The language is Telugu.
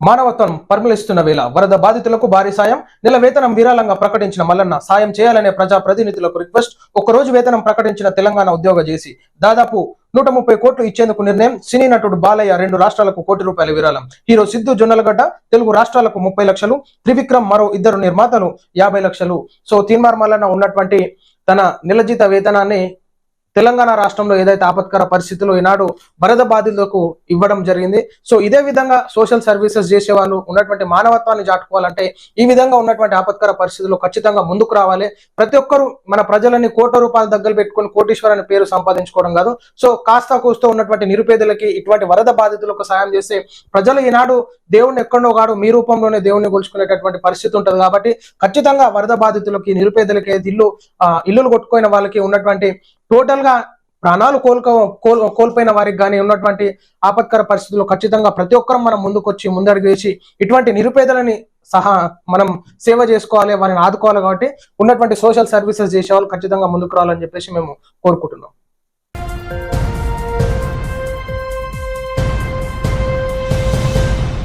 మానవత్వం పరిమళిస్తున్న వేళ వరద బాధితులకు భారీ సాయం నెల వేతనం విరాళంగా ప్రకటించిన మల్లన్న సాయం చేయాలనే ప్రజా ప్రతినిధులకు రిక్వెస్ట్ ఒకరోజు వేతనం ప్రకటించిన తెలంగాణ ఉద్యోగ చేసి దాదాపు నూట ముప్పై కోట్లు ఇచ్చేందుకు నిర్ణయం సినీ నటుడు బాలయ్య రెండు రాష్ట్రాలకు కోటి రూపాయల విరాళం. హీరో సిద్ధు జొన్నలగడ్డ తెలుగు రాష్ట్రాలకు ముప్పై లక్షలు త్రివిక్రమ్ మరో ఇద్దరు నిర్మాతలు యాభై లక్షలు. సో తీన్మార్ మల్లన్న ఉన్నటువంటి తన నిలజిత వేతనాన్ని తెలంగాణ రాష్ట్రంలో ఏదైతే ఆపత్కర పరిస్థితుల్లో ఈనాడు వరద బాధితులకు ఇవ్వడం జరిగింది. సో ఇదే విధంగా సోషల్ సర్వీసెస్ చేసే వాళ్ళు ఉన్నటువంటి మానవత్వాన్ని చాటుకోవాలంటే ఈ విధంగా ఉన్నటువంటి ఆపత్కర పరిస్థితుల్లో ఖచ్చితంగా ముందుకు రావాలి. ప్రతి ఒక్కరు మన ప్రజలని కోట్ల రూపాయలు దగ్గర పెట్టుకొని కోటీశ్వర్ అనే పేరు సంపాదించుకోవడం కాదు. సో కాస్త కూస్తో ఉన్నటువంటి నిరుపేదలకి ఇటువంటి వరద బాధితులకు సాయం చేస్తే ప్రజలు ఈనాడు దేవుణ్ణి ఎక్కడో కాడు మీ రూపంలోనే దేవుణ్ణి కొలుచుకునేటటువంటి పరిస్థితి ఉంటుంది కాబట్టి ఖచ్చితంగా వరద బాధితులకి నిరుపేదలకి ఇల్లు ఇల్లులు కొట్టుకున్న వాళ్ళకి ఉన్నటువంటి టోటల్గా ప్రాణాలు కోల్కో కోల్ కోల్పోయిన వారికి కానీ ఉన్నటువంటి ఆపత్కర పరిస్థితుల్లో ఖచ్చితంగా ప్రతి ఒక్కరం మనం ముందుకొచ్చి ముందడుగు వేసి ఇటువంటి నిరుపేదలని సహా మనం సేవ చేసుకోవాలి వారిని ఆదుకోవాలి కాబట్టి ఉన్నటువంటి సోషల్ సర్వీసెస్ చేసే వాళ్ళు ఖచ్చితంగా ముందుకు రావాలని చెప్పేసి మేము కోరుకుంటున్నాం.